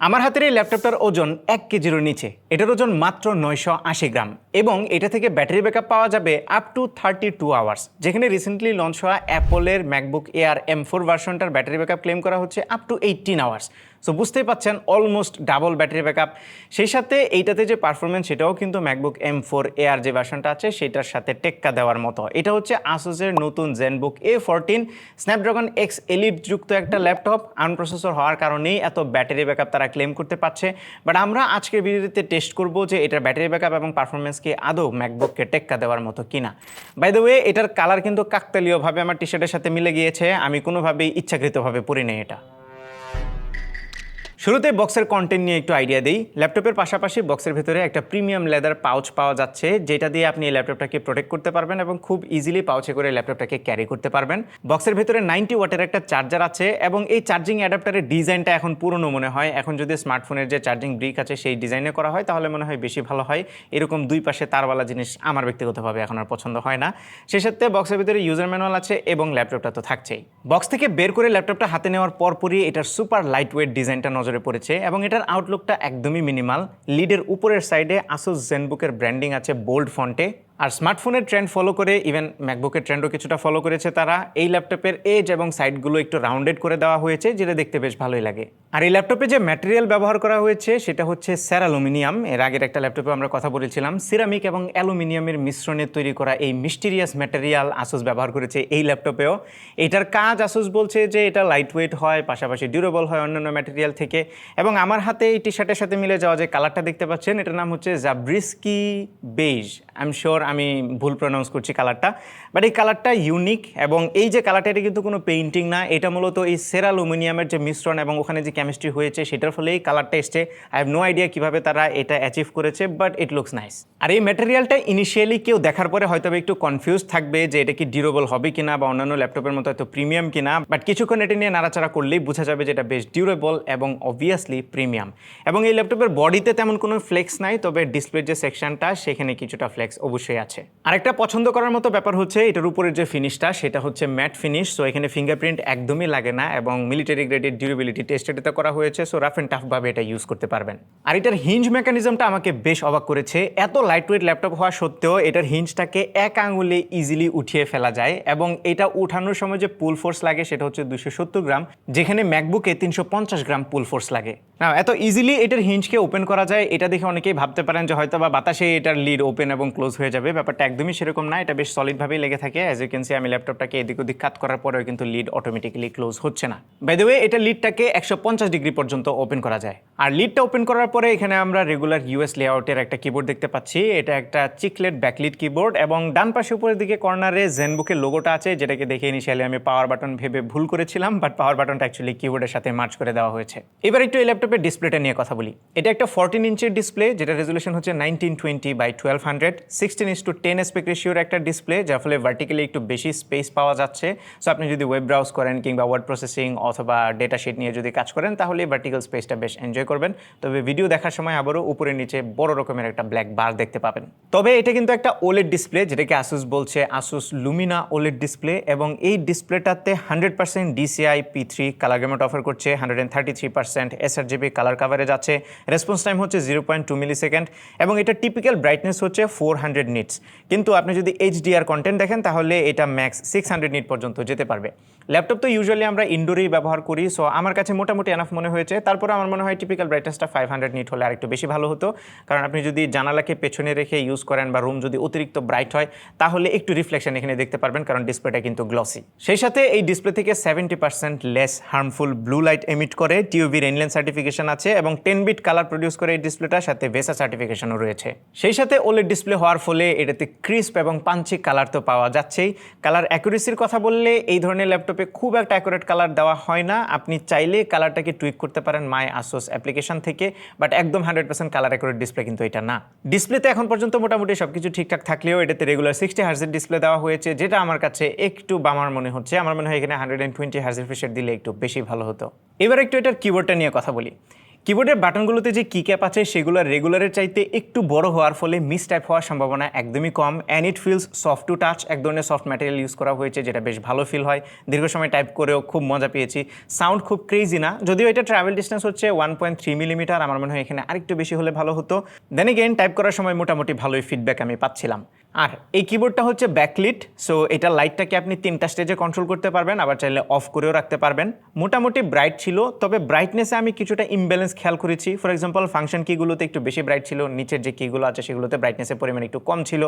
আমার হাতের এই ল্যাপটপটার ওজন এক কেজির নিচে। এটার ওজন মাত্র নয়শো আশি গ্রাম। এবং এটা থেকে ব্যাটারি ব্যাকআপ পাওয়া যাবে up to thirty two hours যেখানে রিসেন্টলি লঞ্চ হওয়া অ্যাপলের ম্যাকবুক এয়ার এম ফোর ভার্সনটার ব্যাটারি ব্যাকআপ ক্লেম করা হচ্ছে up to eighteen hours so বুঝতেই পাচ্ছেন অলমোস্ট ডাবল ব্যাটারি ব্যাকআপ। সেই সাথে এইটাতে যে পারফরমেন্স সেটাও কিন্তু ম্যাকবুক এম ফোর এয়ার যে ভার্সনটা আছে, সেটার সাথে টেক্কা দেওয়ার মতো। এটা হচ্ছে আসুসের নতুন Zenbook A fourteen Snapdragon X Elite যুক্ত একটা ল্যাপটপ আনপ্রসেসর হওয়ার কারণেই এত ব্যাটারি ব্যাকআপ তারা ক্লেম করতে পারছে। বাট আমরা আজকের ভিডিওতে টেস্ট করব যে এটার ব্যাটারি ব্যাকআপ এবং পারফরমেন্সকে আদৌ ম্যাকবুককে টেক্কা দেওয়ার মতো কিনা? বাই দ্য ওয়ে এটার কালার কিন্তু কাকতালীয়ভাবে আমার টি শার্টের সাথে মিলে গিয়েছে। আমি কোনোভাবেই ইচ্ছাকৃতভাবে পরি নেই এটা। শুরুতে বক্সের কন্টেন্ট নিয়ে একটু আইডিয়া দিই। ল্যাপটপের পাশাপাশি বক্সের ভিতরে একটা প্রিমিয়াম লেদার পাউচ পাওয়া যাচ্ছে, যেটা দিয়ে আপনি এই ল্যাপটপটাকে প্রোটেক্ট করতে পারবেন এবং খুব ইজিলি পাউচে করে ল্যাপটপটাকে ক্যারি করতে পারবেন। বক্সের ভিতরে নাইনটি ওয়াটের একটা চার্জার আছে এবং এই চার্জিং অ্যাডাপ্টারের ডিজাইনটা এখন পুরনো মনে হয়। এখন যদি স্মার্টফোনের যে চার্জিং ব্রিক আছে, সেই ডিজাইনে করা হয়, তাহলে মনে হয় বেশি ভালো হয়। এরকম দুই পাশে তারওয়ালা জিনিস আমার ব্যক্তিগতভাবে এখন আর পছন্দ হয় না। সাথে বক্সের ভিতরে ইউজার ম্যানুয়াল আছে এবং ল্যাপটপটা তো থাকছেই। বক্স থেকে বের করে ল্যাপটপটা হাতে নেওয়ার পরপরই এটার সুপার লাইট ওয়েট ডিজাইনটা নজরে পড়েছে এবং এটার আউটলুকটা একদমই মিনিমাল লিডের উপরের সাইডে আসুস জেনবুকের ব্র্যান্ডিং আছে বোল্ড ফন্টে আর স্মার্টফোনের ট্রেন্ড ফলো করে ইভেন ম্যাকবুকের ট্রেন্ডও কিছুটা ফলো করেছে তারা। এই ল্যাপটপের এজ এবং সাইডগুলো একটু রাউন্ডেড করে দেওয়া হয়েছে, যেটা দেখতে বেশ ভালোই লাগে। আর এই ল্যাপটপে যে ম্যাটেরিয়াল ব্যবহার করা হয়েছে, সেটা হচ্ছে স্যার অ্যালুমিনিয়াম এর আগের একটা ল্যাপটপে আমরা কথা বলেছিলাম সিরামিক এবং অ্যালুমিনিয়ামের মিশ্রণে তৈরি করা এই মিস্টিরিয়াস ম্যাটেরিয়াল আসুস ব্যবহার করেছে এই ল্যাপটপেও এটার কাজ আসুস বলছে যে এটা লাইট ওয়েট হয়, পাশাপাশি ডিউরেবল হয় অন্যান্য ম্যাটেরিয়াল থেকে। এবং আমার হাতে এই টি শার্টের সাথে মিলে যাওয়া যে কালারটা দেখতে পাচ্ছেন, এটার নাম হচ্ছে Zabriskie beige I am sure আমি ভুল প্রনাউন্স করছি কালারটা বাট এই কালারটা ইউনিক এবং এই যে কালারটা এটা কিন্তু কোনো পেইন্টিং না। এটা মূলত এই সেরা সেরালুমিনিয়ামের যে মিশ্রণ এবং ওখানে যে কেমিস্ট্রি হয়েছে, সেটার ফলে এই কালারটা এসছে। আই হ্যাভ নো আইডিয়া কীভাবে তারা এটা অ্যাচিভ করেছে বাট ইট লুকস নাইস আর এই ম্যাটেরিয়ালটা ইনিশিয়ালি কেউ দেখার পরে হয়তো একটু কনফিউজ থাকবে যে এটা কি ডিউরেবল হবে কিনা বা অন্যান্য ল্যাপটপের মতো এত প্রিমিয়াম কিনা। বাট কিছুক্ষণ এটা নিয়ে নাড়াচাড়া করলেই বোঝা যাবে যে এটা বেশ ডিউরেবল এবং অবভিয়াসলি প্রিমিয়াম এবং এই ল্যাপটপের বডিতে তেমন কোনো ফ্লেক্স নাই, তবে ডিসপ্লের যে সেকশনটা সেখানে কিছুটা ফ্লেক্স অবশ্যই আছে। আরেকটা পছন্দ করার মতো ব্যাপার হচ্ছে, এটার উপরের যে ফিনিশটা সেটা হচ্ছে ম্যাট ফিনিশ সো এখানে ফিঙ্গারপ্রিন্ট একদমই লাগে না এবং মিলিটারি গ্রেডের ডিউরেবিলিটি টেস্ট এটাতে করা হয়েছে সো রাফ অ্যান্ড টাফভাবে এটা ইউজ করতে পারবেন। আর এটার হিঞ্জ মেকানিজমটা আমাকে বেশ অবাক করেছে। এত লাইট ওয়েট ল্যাপটপ হওয়া সত্ত্বেও এটার হিঞ্জটাকে এক আঙুলে ইজিলি উঠিয়ে ফেলা যায় এবং এটা উঠানোর সময় যে পুল ফোর্স লাগে, সেটা হচ্ছে দুশো সত্তর গ্রাম, যেখানে ম্যাকবুকে তিনশো পঞ্চাশ গ্রাম পুল ফোর্স লাগে। না এত ইজিলি এটার হিঞ্জকে ওপেন করা যায়, এটা দেখে অনেকেই ভাবতে পারেন যে হয়তো বা বাতাসে এটার লিড ওপেন এবং ক্লোজ হয়ে যাবে। ব্যাপারটা একদমই সেরকম না, এটা বেশ সলিডভাবেই লেগে থাকে। অ্যাজ ইউ ক্যান সি আমি ল্যাপটপটাকে এদিক ওদিক কাট করার পরেও কিন্তু লিড অটোমেটিক্যালি ক্লোজ হচ্ছে না। বাই এটা লিডটাকে একশো পঞ্চাশ ডিগ্রি পর্যন্ত ওপেন করা যায়। আর লিডটা ওপেন করার পরে এখানে আমরা রেগুলার ইউএস লেআউটের একটা কিবোর্ড দেখতে পাচ্ছি। এটা একটা চিকলেট ব্যাকলিড কিবোর্ড এবং ডান পাশে উপরের দিকে কর্নারে জেনবুকের লোগোটা আছে, যেটাকে দেখে ইনিশিয়ালি আমি পাওয়ার বাটন ভেবে ভুল করেছিলাম বাট পাওয়ার বাটনটা অ্যাকচুয়ালি কিবোর্ডের সাথে মার্চ করে দেওয়া হয়েছে। এবার একটু এই ল্যাপটপের ডিসপ্লেটা নিয়ে কথা বলি। এটা একটা ফোরটিন ইঞ্চের ডিসপ্লে যেটা রেজলিউশন হচ্ছে nineteen twenty by twelve hundred sixteen is to ten aspect রেশিওর একটা ডিসপ্লে যার ফলে ভার্টিক্যালি একটু বেশি স্পেস পাওয়া যাচ্ছে। সো আপনি যদি ওয়েব ব্রাউজ করেন কিংবা ওয়ার্ড প্রসেসিং অথবা ডেটা শিট নিয়ে যদি কাজ করেন, তাহলে ভার্টিক্যাল স্পেসটা বেশ এনজয় করবেন। তবে ভিডিও দেখার সময় আবারও উপরে নিচে বড় রকমের একটা ব্ল্যাক বার দেখতে পাবেন। তবে এটা কিন্তু একটা ওলেড ডিসপ্লে যেটাকে আসুস বলছে আসুস লুমিনা ওলেড ডিসপ্লে এবং এই ডিসপ্লেটাতে hundred percent DCI P three colour gamut offer করছে hundred and thirty three percent sRGB colour coverage আছে রেসপন্স টাইম হচ্ছে zero point two millisecond এবং এটা টিপিক্যাল ব্রাইটনেস হচ্ছে ফোর হান্ড্রেড নিটস কিন্তু আপনি যদি এইচডিআর কন্টেন্ট দেখেন, তাহলে এটা ম্যাক্স সিক্স হান্ড্রেড নিট পর্যন্ত যেতে পারবে। ল্যাপটপ তো ইউজুয়ালি আমরা ইনডোরেই ব্যবহার করি সো আমার কাছে মোটামুটি এনাফ মনে হয়েছে। তারপরে আমার মনে হয় টিপিক্যাল ব্রাইটনেসটা ফাইভ হান্ড্রেড নিট হলে আরেকটু বেশি ভালো হতো। কারণ আপনি যদি জানালাকে পেছনে রেখে ইউজ করেন বা রুম যদি অতিরিক্ত ব্রাইট হয়, তাহলে একটু রিফ্লেকশন এখানে দেখতে পারবেন, কারণ ডিসপ্লেটা কিন্তু গ্লসি সেই সাথে এই ডিসপ্লে থেকে seventy percent less harmful blue light emit করে টিউবি রেনলেন সার্টিফিকেশন আছে এবং টেন বিট কালার প্রডিউস করে এই ডিসপ্লেটার সাথে ভেসা সার্টিফিকেশনও রয়েছে। সেই সাথে ওলেড ডিসপ্লে হওয়ার ফলে এটাতে ক্রিস্প এবং পাঞ্চি কালার তো পাওয়া যাচ্ছেই। কালার অ্যাকুরেসির কথা বললে এই ধরনের ল্যাপটপে খুব একটা অ্যাকুরেট কালার দেওয়া হয় না। আপনি চাইলে কালারটাকে টুইক করতে পারেন মাই আসোস অ্যাপ্লিকেশন থেকে বাট একদম hundred percent colour accurate display কিন্তু এটা না। ডিসপ্লেতে এখন পর্যন্ত মোটামুটি সব কিছু ঠিকঠাক থাকলেও এটাতে রেগুলার সিক্সটি হার্জের ডিসপ্লে দেওয়া হয়েছে, যেটা আমার কাছে একটু বামার মনে হচ্ছে। আমার মনে হয় এখানে হান্ড্রেড অ্যান্ড টোয়েন্টি হার্জের ফিসের দিলে একটু বেশি ভালো হতো। এবার একটু এটার কিবোর্ডটা নিয়ে কথা বলি। কিবোর্ডের বাটনগুলোতে যে কি ক্যাপ আছে, সেগুলো রেগুলারের চাইতে একটু বড় হওয়ার ফলে মিস টাইপ হওয়ার সম্ভাবনা একদমই কম and it feels soft to touch এক ধরনের সফট ম্যাটেরিয়াল ইউজ করা হয়েছে, যেটা বেশ ভালো ফিল হয়। দীর্ঘ সময় টাইপ করেও খুব মজা পেয়েছি। সাউন্ড খুব ক্রেজি না, যদিও এটা ট্রাভেল ডিস্টেন্স হচ্ছে ওয়ান পয়েন্ট থ্রি মিলিমিটার আমার মনে হয় এখানে আরেকটু বেশি হলে ভালো হতো। দেন এগেন টাইপ করার সময় মোটামুটি ভালোই ফিডব্যাক আমি পাচ্ছিলাম। আর এই কিবোর্ডটা হচ্ছে ব্যাকলিট সো এটা লাইটটাকে আপনি তিনটা স্টেজে কন্ট্রোল করতে পারবেন, আবার চাইলে অফ করেও রাখতে পারবেন। মোটামুটি ব্রাইট ছিল, তবে ব্রাইটনেসে আমি কিছুটা ইমব্যালেন্স খেয়াল করেছি। ফর এক্সাম্পল ফাংশন কিগুলোতে একটু বেশি ব্রাইট ছিল, নিচের যে কিগুলো আছে সেগুলোতে ব্রাইটনেসের পরিমাণ একটু কম ছিল।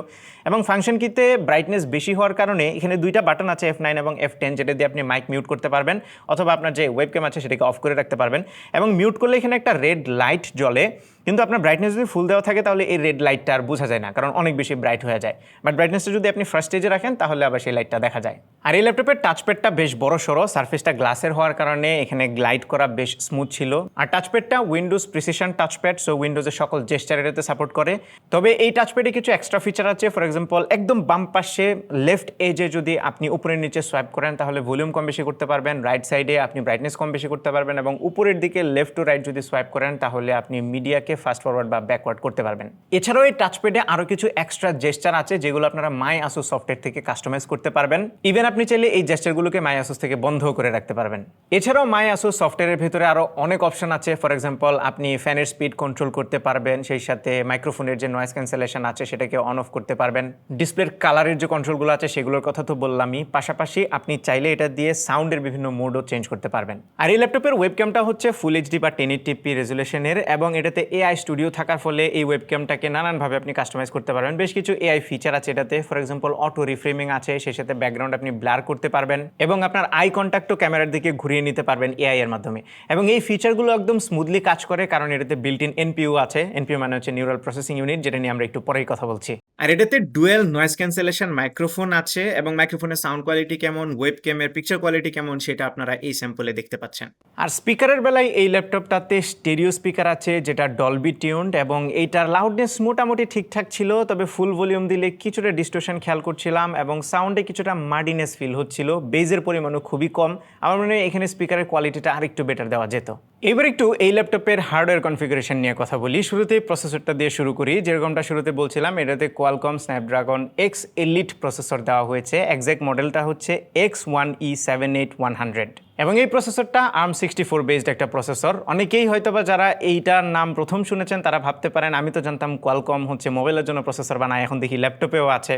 এবং ফাংশন কিতে ব্রাইটনেস বেশি হওয়ার কারণে এখানে দুইটা বাটন আছে এফ নাইন এবং এফ টেন যেটা দিয়ে আপনি মাইক মিউট করতে পারবেন, অথবা আপনার যে ওয়েবক্যাম আছে সেটাকে অফ করে রাখতে পারবেন। এবং মিউট করলে এখানে একটা রেড লাইট জ্বলে। কিন্তু আপনার ব্রাইটনেস যদি ফুল দেওয়া থাকে, তাহলে এই রেড লাইটটা আর বোঝা যায় না, কারণ অনেক বেশি ব্রাইট হয়ে যায়। বাট ব্রাইটনেসটা যদি আপনি ফার্স্ট স্টেজে রাখেন, তাহলে আবার সেই লাইটটা দেখা যায়। আর এই ল্যাপটপের টাচপ্যাডটা বেশ বড় সড়ো সার্ফেসটা গ্লাসের হওয়ার কারণে এখানে গ্লাইড করা বেশ স্মুথ ছিল। আর টাচপ্যাডটা উইন্ডোজ প্রিসিশন টাচপ্যাড সো উইন্ডোজের সকল জেস্টার এটাতে সাপোর্ট করে। তবে এই টাচপ্যাডে কিছু এক্সট্রা ফিচার আছে ফর এক্সাম্পল একদম বাম পাশে লেফট এজে যদি আপনি উপরের নিচে সোয়াইপ করেন, তাহলে ভলিউম কম বেশি করতে পারবেন। রাইট সাইডে আপনি ব্রাইটনেস কম বেশি করতে পারবেন এবং উপরের দিকে লেফট টু রাইট যদি সোয়াইপ করেন, তাহলে আপনি মিডিয়াকে ফাস্ট ফরওয়ার্ড বা ব্যাকওয়ার্ড করতে পারবেন। এছাড়াও এই টাচপ্যাডে আরও কিছু এক্সট্রা জেস্টার আছে, যেগুলো আপনারা মাই আসুস সফটওয়্যার থেকে কাস্টমাইজ করতে পারবেন। ইভেন আপনি চাইলে এই জেস্টারগুলোকে মাই আসুস থেকে বন্ধ করে রাখতে পারবেন। এছাড়াও মাই আসুস সফটওয়্যারের ভিতরে আরও অনেক অপশন আছে। ফর এক্সাম্পল আপনি ফ্যানের স্পিড কন্ট্রোল করতে পারবেন, সেই সাথে মাইক্রোফোনের যে নয়েস ক্যান্সেলেশন আছে, সেটাকে অন অফ করতে পারবেন। ডিসপ্লের কালারের যে কন্ট্রোলগুলো আছে, সেগুলোর কথা তো বললামই। পাশাপাশি আপনি চাইলে এটা দিয়ে সাউন্ডের বিভিন্ন মোডও চেঞ্জ করতে পারবেন। আর এই ল্যাপটপের ওয়েবক্যামটা হচ্ছে ফুল এইচডি বা টেন টিপি রেজুলেশনের এবং এটাতে এআই স্টুডিও থাকার ফলে এই ওয়েবক্যামটাকে নানানভাবে আপনি কাস্টমাইজ করতে পারবেন। বেশ কিছু এআই ফিচার আছে এটাতে। ফর এক্সাম্পল অটো রিফ্রেমিং আছে সেই সাথে ব্যাকগ্রাউন্ড আপনি ব্লার করতে পারবেন এবং আপনার আই কন্ট্যাক্টও ক্যামেরার দিকে ঘুরিয়ে নিতে পারবেন এআই এর মাধ্যমে। এবং এই ফিচারগুলো একদম স্মুথলি কাজ করে কারণ এটাতে বিল্ট ইন এনপিইউ আছে। এনপিইউ মানে হচ্ছে নিউরাল প্রসেসিং ইউনিট যেটা নিয়ে আমরা একটু পরেই কথা বলছি। আর এটাতে ডুয়েল নয়েজ ক্যান্সেলেশন মাইক্রোফোন আছে এবং মাইক্রোফোনের সাউন্ড কোয়ালিটি কেমন ওয়েব ক্যামের পিকচার কোয়ালিটি কেমন সেটা আপনারা এই স্যাম্পলে দেখতে পাচ্ছেন। আর স্পিকারের বেলায় এই ল্যাপটপটাতে স্টেরিও স্পিকার আছে যেটা ডলবি টিউন্ড এবং এইটার লাউডনেস মোটামুটি ঠিকঠাক ছিল, তবে ফুল ভলিউম দিলে কিছুটা ডিস্টোশন খেয়াল করছিলাম এবং সাউন্ডে কিছুটা মার্ডিনেস ফিল হচ্ছিল। বেজের পরিমাণও খুবই কম। আমার মনে হয় এখানে স্পিকারের কোয়ালিটিটা আরেকটু বেটার দেওয়া যেত। এবার একটু এই ল্যাপটপের হার্ডওয়্যার কনফিগারেশন নিয়ে কথা বলি। শুরুতেই প্রসেসরটা দিয়ে শুরু করি। যেরকমটা শুরুতে বলছিলাম, এটাতে Qualcomm Snapdragon X Elite processor দেওয়া হয়েছে। এক্স্যাক্ট মডেলটা হচ্ছে X one E seven eight one hundred এবং এই প্রসেসরটা আর্ম সিক্সটি ফোর বেসড একটা প্রসেসর। অনেকেই হয়তোবা যারা এইটার নাম প্রথম শুনেছেন, তারা ভাবতে পারেন, আমি তো জানতাম কোয়ালকম হচ্ছে মোবাইলের জন্য প্রসেসর বানায়, এখন দেখি ল্যাপটপেও আছে।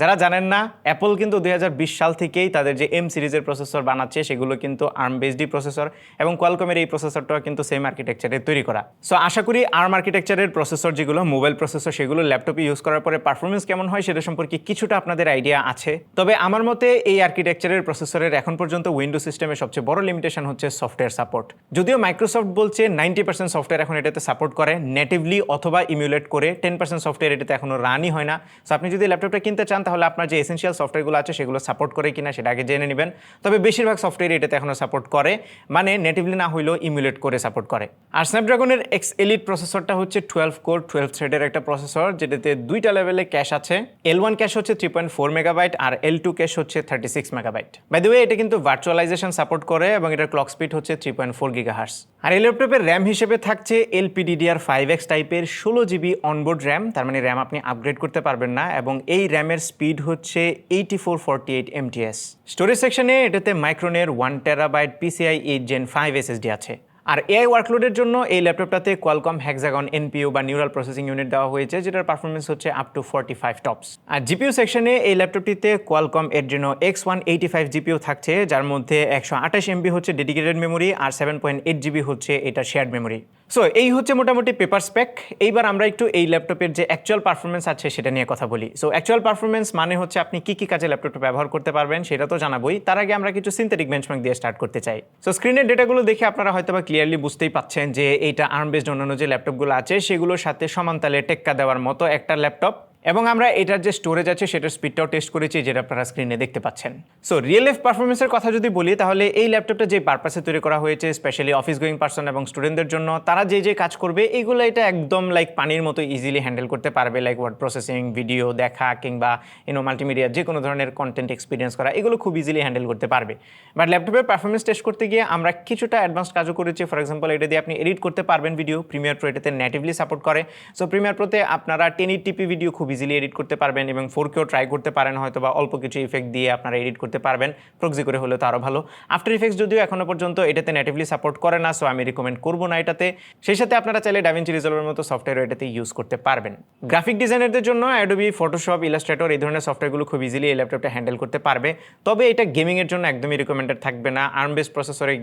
যারা জানেন না অ্যাপল কিন্তু দু হাজার বিশ সাল থেকেই তাদের যে এম সিরিজের প্রসেসর বানাচ্ছে, সেগুলো কিন্তু আর্ম বেসডি প্রসেসর এবং কোয়ালকমের এই প্রসেসরটাও কিন্তু সেম আর্কিটেকচারে তৈরি করা। সো আশা করি আর্ম আর্কিটেকচারের প্রসেসর যেগুলো মোবাইল প্রসেসর সেগুলো ল্যাপটপে ইউজ করার পরে পারফরমেন্স কেমন হয় সেটা সম্পর্কে কিছুটা আপনাদের আইডিয়া আছে। তবে আমার মতে এই আর্কিটেকচারের প্রসেসরের এখন পর্যন্ত উইন্ডো সিস্টেমের সবচেয়ে বড় লিমিটেশন হচ্ছে সফটওয়্যার সাপোর্ট যদিও মাইক্রোসফট বলছে নাইনটি পার্সেন্ট সফটওয়্যার এখন এটাতে সাপোর্ট করে নেটিভলি অথবা ইমিউলেট করে টেন পার্সেন্ট সফটওয়্যার এটাতে এখনও রানই হয় না। সো আপনি যদি ল্যাপটপটা কিনতে চান তাহলে আপনার যে এসেন্সিয়াল সফটওয়্যারগুলো আছে সেগুলো সাপোর্ট করে কিনা সেটা আগে জেনে নেবেন। তবে বেশিরভাগ সফটওয়্যার এটাতে এখনও সাপোর্ট করে। মানে নেটিভলি না হইলেও ইমিউলেট করে সাপোর্ট করে। আর স্ন্যাপড্রাগনের এক্স এলিট প্রসেসরটা হচ্ছে টুয়েলভ কোর টুয়েলভ থ্রেডের একটা প্রসেসর যেটাতে দুইটা লেভেলে ক্যাশ আছে। এল ওয়ান ক্যাশ হচ্ছে থ্রি পয়েন্ট ফোর মেগাবাইট আর এল টু ক্যাশ হচ্ছে thirty six megabyte by the way এটা কিন্তু ভার্চুয়ালাইজেশন সাপোর্ট করে এবং এটার ক্লক স্পিড হচ্ছে থ্রি পয়েন্ট ফোর গিগাহার্স আর এই ল্যাপটপের র্যাম হিসেবে থাকছে এলপিডিডিআর ফাইভ এক্স টাইপের ষোলো জিবি অনবোর্ড র্যাম তার মানে র্যাম আপনি আপগ্রেড করতে পারবেন না এবং এই র্যামের স্পিড হচ্ছে eighty four forty eight MTS storage সেকশনে এটাতে মাইক্রোনের one terabyte PCI eight gen five SSD আছে। আর এআই ওয়ার্কলোডের জন্য এই ল্যাপটপটাতে কোয়ালকম হ্যাক্সাগন এনপিও বা নিউরাল প্রসেসিং ইউনিট দেওয়া হয়েছে, যেটার পারফরমেন্স হচ্ছে up to forty five TOPS R GPU সেকশনে এই ল্যাপটপটিতে কোয়ালকম এর জন্য X one eighty five GPU থাকছে, যার মধ্যে একশো আঠাশ এমবি হচ্ছে ডেডিকেটেড মেমোরি আর সেভেন পয়েন্ট এইট জিবি হচ্ছে এটা শেয়ার্ড মেমোরি সো এই হচ্ছে মোটামুটি পেপার স্পেক এইবার আমরা একটু এই ল্যাপটপের যে অ্যাকচুয়াল পারফরমেন্স আছে সেটা নিয়ে কথা বলি। সো অ্যাকচুয়াল পারফরমেন্স মানে হচ্ছে আপনি কি কি কাজে ল্যাপটপটা ব্যবহার করতে পারবেন সেটা তো জানাবোই। তার আগে আমরা কিছু সিনথেটিক বেঞ্চমার্ক দিয়ে স্টার্ট করতে চাই। সো স্ক্রিনের ডেটাগুলো দেখে আপনারা হয়তো বা ক্লিয়ারলি বুঝতেই পাচ্ছেন যে এইটা আর্ম বেসড অন্যান্য যে ল্যাপটপগুলো আছে, সেগুলোর সাথে সমানতালে টেক্কা দেওয়ার মতো একটা ল্যাপটপ এবং আমরা এটার যে স্টোরেজ আছে, সেটার স্পিডটাও টেস্ট করেছি, যেটা আপনারা স্ক্রিনে দেখতে পাচ্ছেন। সো রিয়েল লাইফ পারফরমেন্সের কথা যদি বলি, তাহলে এই ল্যাপটপটা যে পারপাসে তৈরি করা হয়েছে স্পেশালি অফিস গোয়িং পার্সন এবং স্টুডেন্টদের জন্য, তারা যে যে কাজ করবে, এগুলো এটা একদম লাইক পানির মতো ইজিলি হ্যান্ডেল করতে পারবে লাইক ওয়ার্ড প্রসেসিং ভিডিও দেখা, কিংবা ইনো মাল্টিমিডিয়া যে কোনো ধরনের কন্টেন্ট এক্সপিরিয়েন্স করা, এগুলো খুব ইজিলি হ্যান্ডেল করতে পারবে। বাট ল্যাপটপের পারফরমেন্স টেস্ট করতে গিয়ে আমরা কিছুটা অ্যাডভান্স কাজও করেছি ফর এক্সাম্পল এটা দিয়ে আপনি এডিট করতে পারবেন ভিডিও প্রিমিয়ার প্রো এটাতে নেটিভলি সাপোর্ট করে। সো প্রিমিয়ার প্রোতে আপনারা টেন টিপি ভিডিও খুব ইজিলি এডিট করতে পারবেন এবং ফোর কেও ট্রাই করতে পারেন হয়তো বা অল্প কিছু ইফেক্ট দিয়ে আপনারা এডিট করতে পারবেন। প্রক্সি করে হলে তো আরও ভালো। আফটার ইফেক্টস যদিও এখনও পর্যন্ত এটাতে নেটিভলি সাপোর্ট করে না সো আমি রিকমেন্ড করব না এটাতে। সেই সাথে আপনারা চাইলে ডাভিনচি রিজলভের মতো সফটওয়্যার এটাতে ইউজ করতে পারবেন। গ্রাফিক ডিজাইনারদের জন্য অ্যাডোবি ফটোশপ ইলাস্ট্রেটর এই ধরনের সফটওয়্যারগুলো খুব ইজিলি এই ল্যাপটপটা হ্যান্ডেল করতে পারবে। তবে এটা গেমিংয়ের জন্য একদমই রিকমেন্ডেড থাকবে না। আর্ম বেস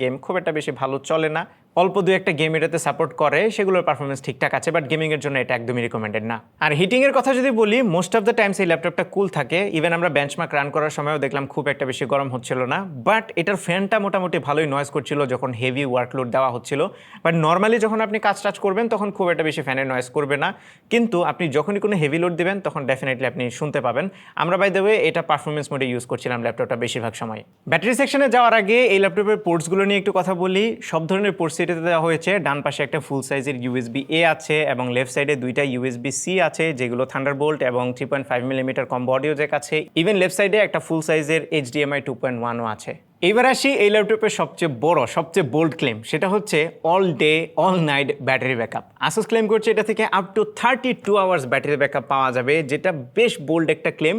গেম খুব একটা বেশি ভালো চলে না। অল্প দু একটা গেম এটাতে সাপোর্ট করে, সেগুলোর পারফরমেন্স ঠিকঠাক আছে বাট গেমিংয়ের জন্য এটা একদমই রিকমেন্ডেড না। আর হিটিংয়ের কথা যদি বলি মোস্ট অফ দ্য টাইমস এই ল্যাপটপটা কুল থাকে। ইভেন আমরা বেঞ্চমার্ক রান করার সময়ও দেখলাম খুব একটা বেশি গরম হচ্ছিল না। বাট এটার ফ্যানটা মোটামুটি ভালোই নয়েজ করছিল যখন হেভি ওয়ার্কলোড দেওয়া হচ্ছিল। বাট নর্মালি যখন আপনি কাজ টাজ করবেন, তখন খুব একটা বেশি ফ্যানের নয়েজ করবে না। কিন্তু আপনি যখনই কোনো হেভি লোড দেবেন, তখন ডেফিনেটলি আপনি শুনতে পাবেন। আমরা বাই ওয়ে এটা পারফরমেন্স মোডে ইউজ করছিলাম ল্যাপটপটা বেশিরভাগ সময়। ব্যাটারি সেকশনে যাওয়ার আগে এই ল্যাপটপের পোর্টসগুলো নিয়ে একটু কথা বলি। সব ধরনের পোর্টস এটাতে দেওয়া হয়েছে। ডান পাশে একটা ফুল সাইজের ইউএসবি এ আছে এবং লেফট সাইডে দুইটা ইউএসবি সি আছে, যেগুলো থান্ডার বোল্ট এবং থ্রি পয়েন্ট ফাইভ মিলিমিটার কম বডিও যে আছে। ইভেন লেফট সাইডে একটা ফুল সাইজের এইচডিএমআই টু পয়েন্ট ওয়ানও আছে। এবার আসি এই ল্যাপটপের সবচেয়ে বড়, সবচেয়ে বোল্ড ক্লেম সেটা হচ্ছে all day all night battery backup Asus claim করছে এটা থেকে up to thirty two hours battery backup পাওয়া যাবে, যেটা বেশ বোল্ড একটা ক্লেম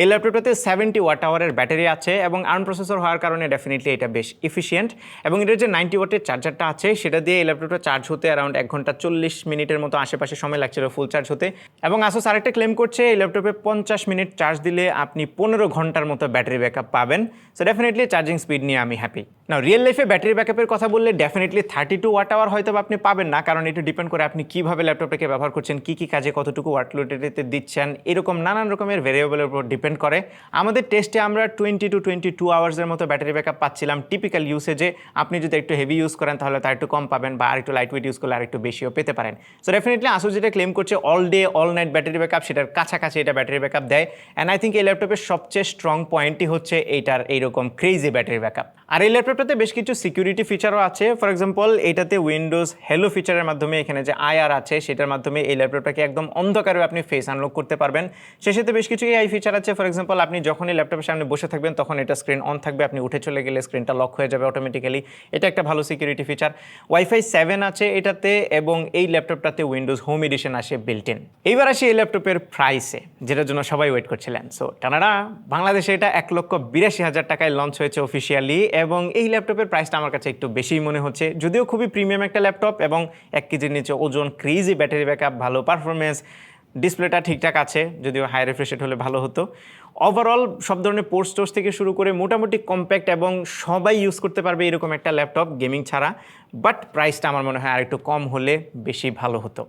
এই ল্যাপটপটাতে সেভেন্টি ওয়াট আওয়ারের ব্যাটারি আছে এবং আর্ম প্রসেসর হওয়ার কারণে ডেফিনেটলি এটা বেশ ইফিসিয়েন্ট এবং এটার যে নাইনটি ওয়াটের চার্জারটা আছে, সেটা দিয়ে এই ল্যাপটপটা চার্জ হতে অ্যারাউন্ড এক ঘণ্টা চল্লিশ মিনিটের মতো আশেপাশে সময় লাগছিল ফুল চার্জ হতে। এবং আসুস আরেকটা ক্লেম করছে, এই ল্যাপটপে পঞ্চাশ মিনিট চার্জ দিলে আপনি পনেরো ঘণ্টার মতো ব্যাটারি ব্যাকআপ পাবেন। সো ডেফিনেটলি চার্জিং স্পিড নিয়ে আমি হ্যাপি না রিয়েল লাইফে ব্যাটারি ব্যাকআপের কথা বললে definitely thirty two watt hour হয়তো আপনি পাবেন না, কারণ এটা ডিপেন্ড করে আপনি কীভাবে ল্যাপটপটাকে ব্যবহার করছেন, কী কী কাজে কতটুকু ওয়ার্কলোডেতে দিচ্ছেন, এরকম নানান রকমের ভেরিয়েবলের উপর ডিপেন্ড করে। আমাদের টেস্টে আমরা টোয়েন্টি টু টোয়েন্টি টু আওয়ার্সের মতো ব্যাটারি ব্যাকআপ পাচ্ছিলাম টিপিক্যাল ইউসেজে আপনি যদি একটু হেভি ইউজ করেন, তাহলে তার একটু কম পাবেন বা আর একটু লাইট ওয়েট ইউজ করলে আর একটু বেশিও পেতে পারেন। সো ডেফিনেটলি আসুস যেটা ক্লেম করছে all day all night battery backup সেটার কাছাকাছি এটা ব্যাটারি ব্যাকআপ দেয়। অ্যান্ড আই থিঙ্ক এই ল্যাপটপের সবচেয়ে স্ট্রং পয়েন্টই হচ্ছে এইটার এইরকম ক্রেজি ব্যাটারি ব্যাকআপ আর এই ল্যাপটপটাতে বেশ কিছু সিকিউরিটি ফিচারও আছে। ফর এক্সাম্পল এটাতে উইন্ডোজ হ্যালো ফিচারের মাধ্যমে এখানে যে আইআর আছে, সেটার মাধ্যমে এই ল্যাপটপটাকে একদম অন্ধকারে আপনি ফেস আনলক করতে পারবেন। সে সাথে বেশ কিছু এআই ফিচার আছে। ফর এক্সাম্পল আপনি যখনই ল্যাপটপের সামনে বসে থাকবেন তখন এটা স্ক্রিন অন থাকবে। আপনি উঠে চলে গেলে স্ক্রিনটা লক হয়ে যাবে অটোমেটিক্যালি এটা একটা ভালো সিকিউরিটি ফিচার ওয়াইফাই সেভেন আছে এটাতে এবং এই ল্যাপটপটাতে উইন্ডোজ হোম এডিশন আসে বিল্ট ইন এইবার আসি এই ল্যাপটপের প্রাইসে যেটার জন্য সবাই ওয়েট করছিলেন। সো টানারা, বাংলাদেশে এটা এক লক্ষ বিরাশি হাজার টাকায় লঞ্চ হয়েছে অফিসিয়ালি এবং এই ল্যাপটপের প্রাইসটা আমার কাছে একটু বেশিই মনে হচ্ছে। যদিও খুবই প্রিমিয়াম একটা ল্যাপটপ এবং এক কেজির নিচে ওজন ক্রিজি ব্যাটারি ব্যাকআপ ভালো পারফরমেন্স ডিসপ্লেটা ঠিকঠাক আছে, যদিও হাই রিফ্রেশেড হলে ভালো হতো। ওভারঅল সব ধরনের পোর্টস টোর্স থেকে শুরু করে মোটামুটি কম্প্যাক্ট এবং সবাই ইউজ করতে পারবে এরকম একটা ল্যাপটপ গেমিং ছাড়া বাট প্রাইসটা আমার মনে হয় আর একটু কম হলে বেশি ভালো হতো।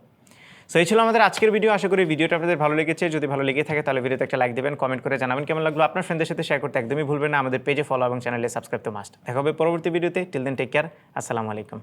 সো এই ছিল আমাদের আজকের ভিডিও আশা করি ভিডিওটা আপনাদের ভালো লেগেছে। যদি ভালো লেগে থাকে, তাহলে ভিডিওতে একটা লাইক দেবেন কমেন্ট করে জানাবেন। কেমন লাগল আপনার ফ্রেন্ডের সাথে শেয়ার করতে একদমই ভুলবেন না। আমাদের পেজে ফলো এবং চ্যানেলে সাবস্ক্রাইব তো মাস্ট দেখা হবে পরবর্তী ভিডিওতে টিল দেন টেক কেয়ার আসসালামু আলাইকুম।